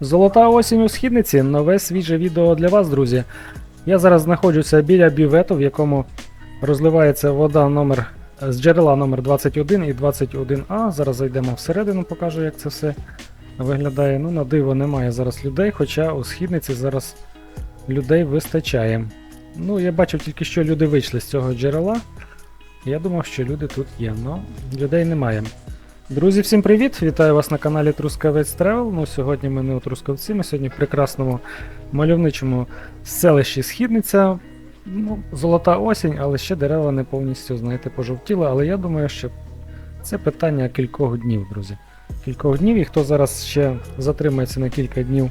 Золота осінь у східниці нове свіже відео для вас, друзі. Я зараз знаходжуся біля бювету, в якому розливається вода номер з джерела номер 21 і 21А. Зараз зайдемо всередину, покажу, як це все виглядає. Ну, на диво немає зараз людей, хоча у східниці зараз людей вистачає. Ну, я бачив тільки, що люди вийшли з цього джерела. Я думав, що люди тут є, але людей немає. Друзі, всім привіт! Вітаю вас на каналі Трускавець Тревел. Ну, сьогодні ми не у Трускавці, ми сьогодні в прекрасному мальовничому селищі Східниця. Ну, золота осінь, але ще дерева не повністю, знаєте, пожовтіли. Але я думаю, що це питання кількох днів, друзі. Кількох днів, і хто зараз ще затримається на кілька днів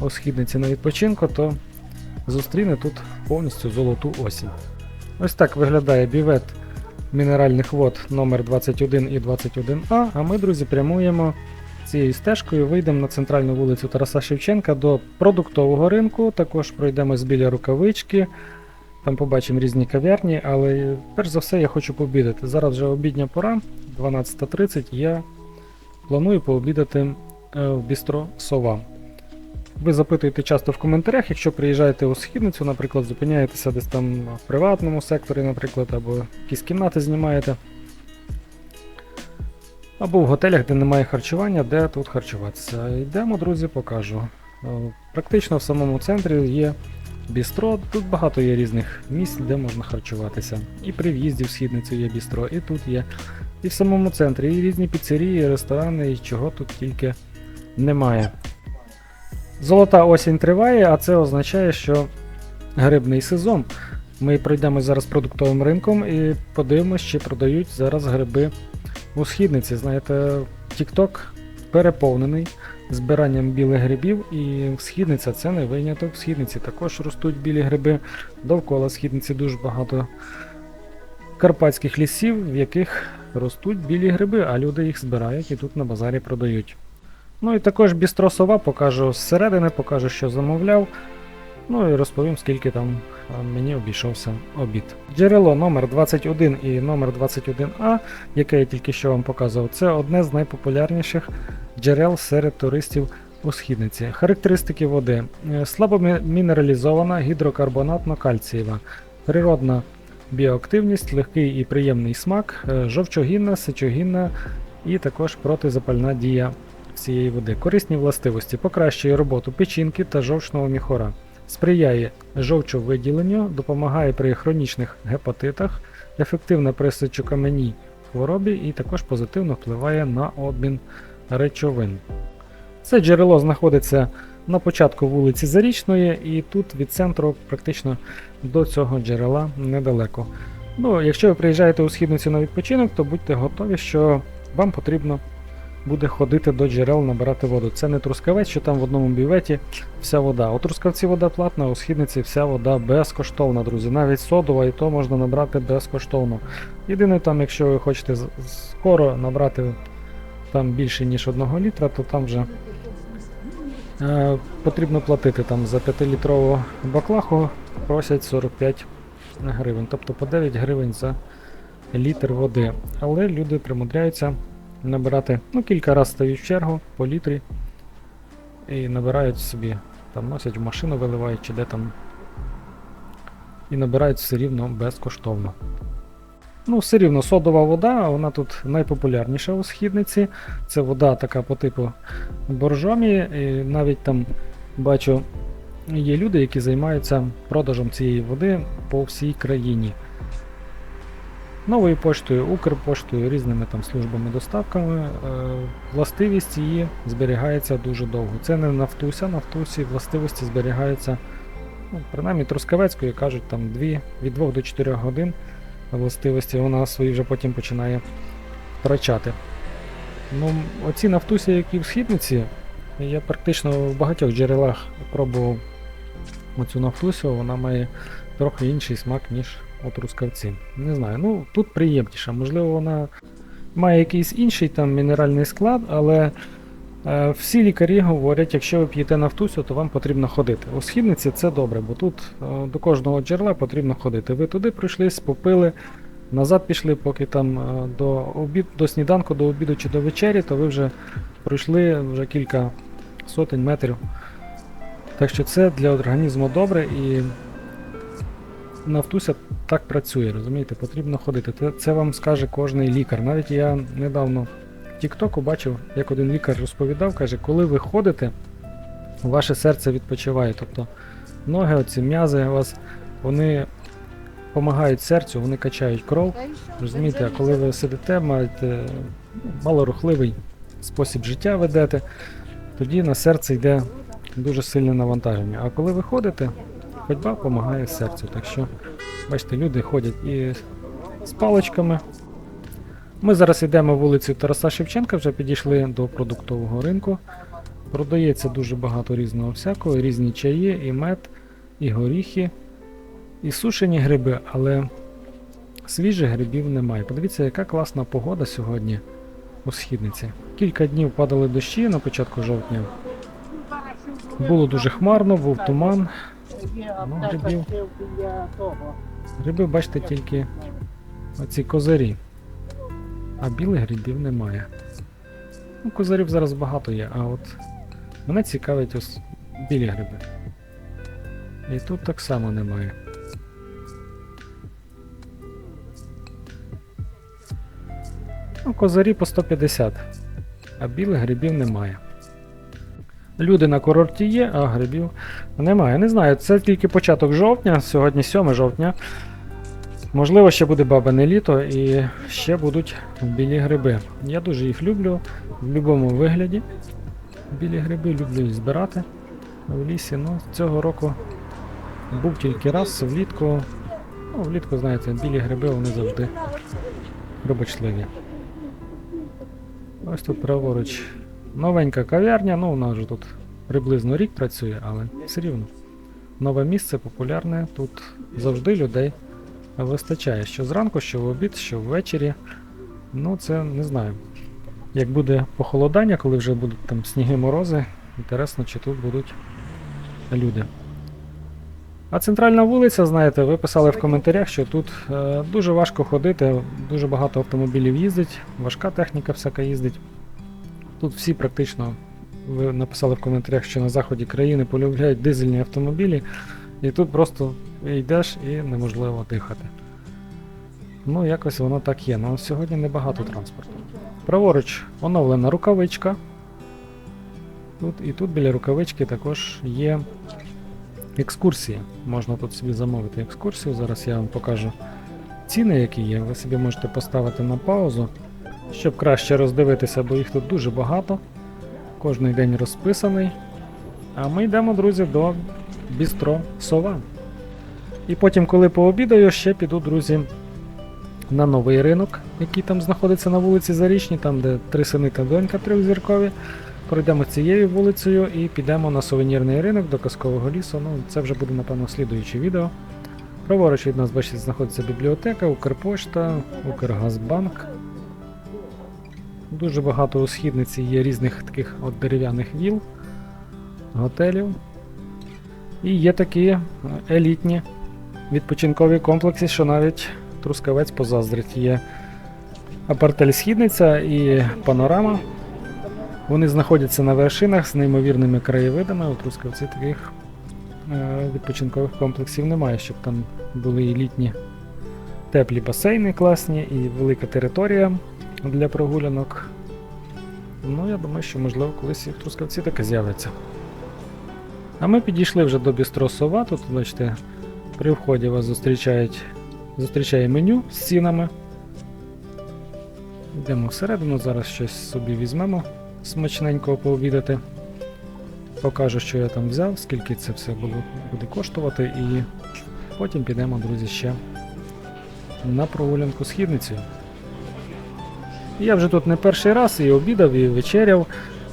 у східниці на відпочинку, то зустріне тут повністю золоту осінь. Ось так виглядає бівет мінеральних вод номер 21 і 21А. А ми, друзі, прямуємо цією стежкою, вийдемо на центральну вулицю Тараса Шевченка до продуктового ринку. Також пройдемось біля рукавички. Там побачимо різні кав'ярні, але перш за все я хочу пообідати. Зараз вже обідня пора, 12.30. Я планую пообідати е, в бістро Сова. Ви запитуєте часто в коментарях, якщо приїжджаєте у східницю, наприклад, зупиняєтеся десь там в приватному секторі, наприклад, або якісь кімнати знімаєте. Або в готелях, де немає харчування, де тут харчуватися. Йдемо, друзі, покажу. Е, Практично в самому центрі є бістро, тут багато є різних місць, де можна харчуватися. І при в'їзді в східницю є бістро, і тут є. І в самому центрі, і різні піцерії, і ресторани, і чого тут тільки немає. Золота осінь триває, а це означає, що грибний сезон. Ми пройдемо зараз продуктовим ринком і подивимося, чи продають зараз гриби у східниці. Знаєте, TikTok переповнений збиранням білих грибів, і східниця це не виняток. В східниці також ростуть білі гриби. Довкола східниці дуже багато карпатських лісів, в яких ростуть білі гриби, а люди їх збирають і тут на базарі продають. Ну і також бістро сова покажу зсередини, покажу, що замовляв. Ну і розповім, скільки там мені обійшовся обід. Джерело номер 21 і номер 21А, яке я тільки що вам показував, це одне з найпопулярніших джерел серед туристів у східниці. Характеристики води: Е, слабо мінералізована, гідрокарбонатно-кальцієва, природна біоактивність, легкий і приємний смак, е, жовчогінна, сечогінна і також протизапальна дія цієї води. Корисні властивості покращує роботу печінки та жовчного міхора, сприяє жовчовиділенню, допомагає при хронічних гепатитах, ефективна при сечокам'яній хворобі і також позитивно впливає на обмін речовин. Це джерело знаходиться на початку вулиці Зарічної, і тут від центру практично до цього джерела недалеко. Ну, якщо ви приїжджаєте у східницю на відпочинок, то будьте готові, що вам потрібно буде ходити до джерел набирати воду. Це не трускавець, що там в одному бюветі вся вода. У трускавці вода платна, у східниці вся вода безкоштовна, друзі. Навіть содова і то можна набрати безкоштовно. Єдине там, якщо ви хочете скоро набрати там більше ніж 1 літра, то там вже е, потрібно платити там за 5-літрову баклаху просять 45 гривень, тобто по 9 гривень за літр води. Але люди примудряються набирати, ну кілька разів стають в чергу по літрі і набирають собі, там носять в машину, виливають чи де там. І набирають все рівно безкоштовно. Ну, все рівно содова вода, вона тут найпопулярніша у східниці. Це вода така по типу боржомі. І навіть там бачу, є люди, які займаються продажем цієї води по всій країні. Новою поштою, Укрпоштою, різними там службами доставками. Е, властивість її зберігається дуже довго. Це не нафтуся, нафтусі властивості зберігаються, ну, принаймні Трускавецькою кажуть, там 2, від 2 до 4 годин властивості, вона свої вже потім починає втрачати. Ну, оці нафтусі, які в східниці, я практично в багатьох джерелах пробував оцю нафтусю, вона має трохи інший смак, ніж у трускавці. Не знаю, ну тут приємніша. Можливо, вона має якийсь інший там мінеральний склад, але е, всі лікарі говорять, якщо ви п'єте нафтусю, то вам потрібно ходити. У східниці це добре, бо тут е, до кожного джерела потрібно ходити. Ви туди прийшлись, попили, назад пішли, поки там е, до обід, до сніданку, до обіду чи до вечері, то ви вже пройшли вже кілька сотень метрів. Так що це для організму добре і Нафтуся так працює, розумієте, потрібно ходити. Це, це вам скаже кожний лікар. Навіть я недавно в Тіктоку бачив, як один лікар розповідав, каже, коли ви ходите, ваше серце відпочиває. Тобто ноги, оці м'язи у вас, вони допомагають серцю, вони качають кров. Розумієте, а коли ви сидите, маєте малорухливий спосіб життя ведете, тоді на серце йде дуже сильне навантаження. А коли ви ходите, ходьба допомагає серцю. Так що, бачите, люди ходять і з паличками. Ми зараз йдемо вулицею Тараса Шевченка, вже підійшли до продуктового ринку. Продається дуже багато різного всякого, різні чаї, і мед, і горіхи, і сушені гриби, але свіжих грибів немає. Подивіться, яка класна погода сьогодні у східниці. Кілька днів падали дощі на початку жовтня. Було дуже хмарно, був туман. Ну, грибів. Гриби, бачите, тільки оці козарі. А білих грибів немає. Ну, козарів зараз багато є, а от мене цікавить ось білі гриби. І тут так само немає. Ну, козарі по 150, а білих грибів немає. Люди на курорті є, а грибів немає. Не знаю, це тільки початок жовтня, сьогодні 7 жовтня. Можливо, ще буде бабине літо і ще будуть білі гриби. Я дуже їх люблю в будь-якому вигляді. Білі гриби люблю їх збирати в лісі. Ну, цього року був тільки раз влітку. Ну, влітку, знаєте, білі гриби вони завжди робочливі. Ось тут праворуч новенька кав'ярня, ну вона вже тут приблизно рік працює, але все рівно. Нове місце популярне, тут завжди людей вистачає. Що зранку, що в обід, що ввечері. Ну, це не знаю. Як буде похолодання, коли вже будуть там сніги морози, інтересно, чи тут будуть люди. А центральна вулиця, знаєте, ви писали в коментарях, що тут е, дуже важко ходити, дуже багато автомобілів їздить, важка техніка всяка їздить. Тут всі практично, ви написали в коментарях, що на заході країни полюбляють дизельні автомобілі, і тут просто йдеш і неможливо дихати. Ну, якось воно так є. Ну, сьогодні небагато транспорту. Праворуч оновлена рукавичка. Тут, і тут біля рукавички також є екскурсії. Можна тут собі замовити екскурсію. Зараз я вам покажу ціни, які є. Ви собі можете поставити на паузу, щоб краще роздивитися, бо їх тут дуже багато. Кожний день розписаний. А ми йдемо, друзі, до бістро Сова. І потім, коли пообідаю, ще піду, друзі, на новий ринок, який там знаходиться на вулиці Зарічній, там де три сини та донька трьохзіркові. Пройдемо цією вулицею і підемо на сувенірний ринок до казкового лісу. Ну, це вже буде, напевно, слідуюче відео. Праворуч від нас, бачите, знаходиться бібліотека, Укрпошта, Укргазбанк. Дуже багато у східниці є різних таких от дерев'яних віл, готелів. І є такі е, елітні відпочинкові комплекси, що навіть Трускавець позаздрить. Є апартель Східниця і панорама. Вони знаходяться на вершинах з неймовірними краєвидами. У Трускавці таких е, відпочинкових комплексів немає, щоб там були і літні теплі басейни класні, і велика територія для прогулянок. Ну, я думаю, що можливо колись і в Трускавці таке з'явиться. А ми підійшли вже до Бістро Сова. Тут, бачите, при вході вас зустрічають, зустрічає меню з цінами. Йдемо всередину, зараз щось собі візьмемо смачненького пообідати. Покажу, що я там взяв, скільки це все було, буде коштувати, і потім підемо, друзі, ще на прогулянку східницею. Я вже тут не перший раз і обідав, і вечеряв.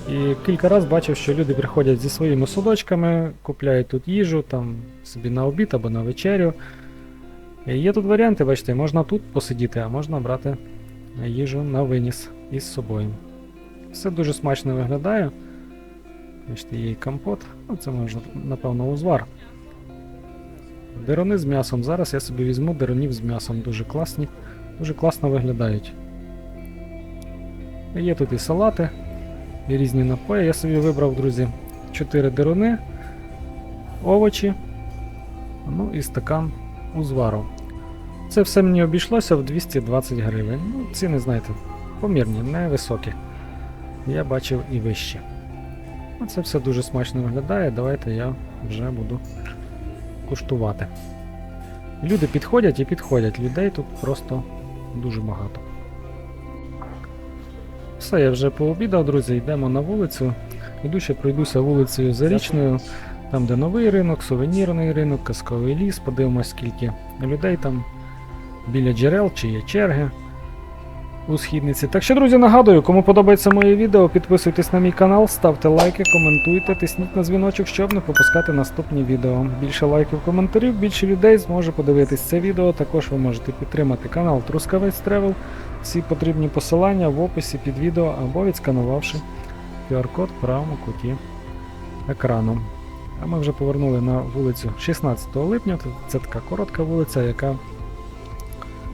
І кілька разів бачив, що люди приходять зі своїми судочками, купляють тут їжу, там собі на обід або на вечерю. І є тут варіанти, бачите, можна тут посидіти, а можна брати їжу на виніс із собою. Все дуже смачно виглядає. Бачите, є і компот, ну це можна, напевно, узвар. Дерони з м'ясом. Зараз я собі візьму деронів з м'ясом. Дуже класні, дуже класно виглядають. Є тут і салати і різні напої. Я собі вибрав, друзі, 4 деруни, овочі, ну і стакан узвару. Це все мені обійшлося в 220 гривень. Ну, ціни, знаєте, помірні, невисокі. Я бачив і вищі. Ну, Це все дуже смачно виглядає. Давайте я вже буду куштувати. Люди підходять і підходять. Людей тут просто дуже багато. Все, я вже пообідав, друзі, йдемо на вулицю. Йду ще пройдуся вулицею Зарічною, там, де новий ринок, сувенірний ринок, казковий ліс, подивимось, скільки людей там біля джерел, чи є черги у східниці. Так що, друзі, нагадую, кому подобається моє відео, підписуйтесь на мій канал, ставте лайки, коментуйте, тисніть на дзвіночок, щоб не пропускати наступні відео. Більше лайків, коментарів, більше людей зможе подивитись це відео. Також ви можете підтримати канал Трускавець Тревел. Всі потрібні посилання в описі під відео або відсканувавши QR-код в правому куті екрану. А ми вже повернули на вулицю 16 липня. Це така коротка вулиця, яка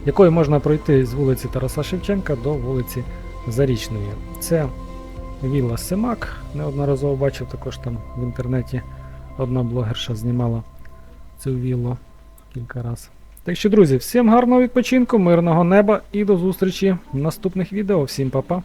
якою можна пройти з вулиці Тараса Шевченка до вулиці Зарічної. Це вілла Семак. Неодноразово бачив також там в інтернеті одна блогерша знімала цю віллу кілька разів. Так що, друзі, всім гарного відпочинку, мирного неба і до зустрічі в наступних відео. Всім па-па!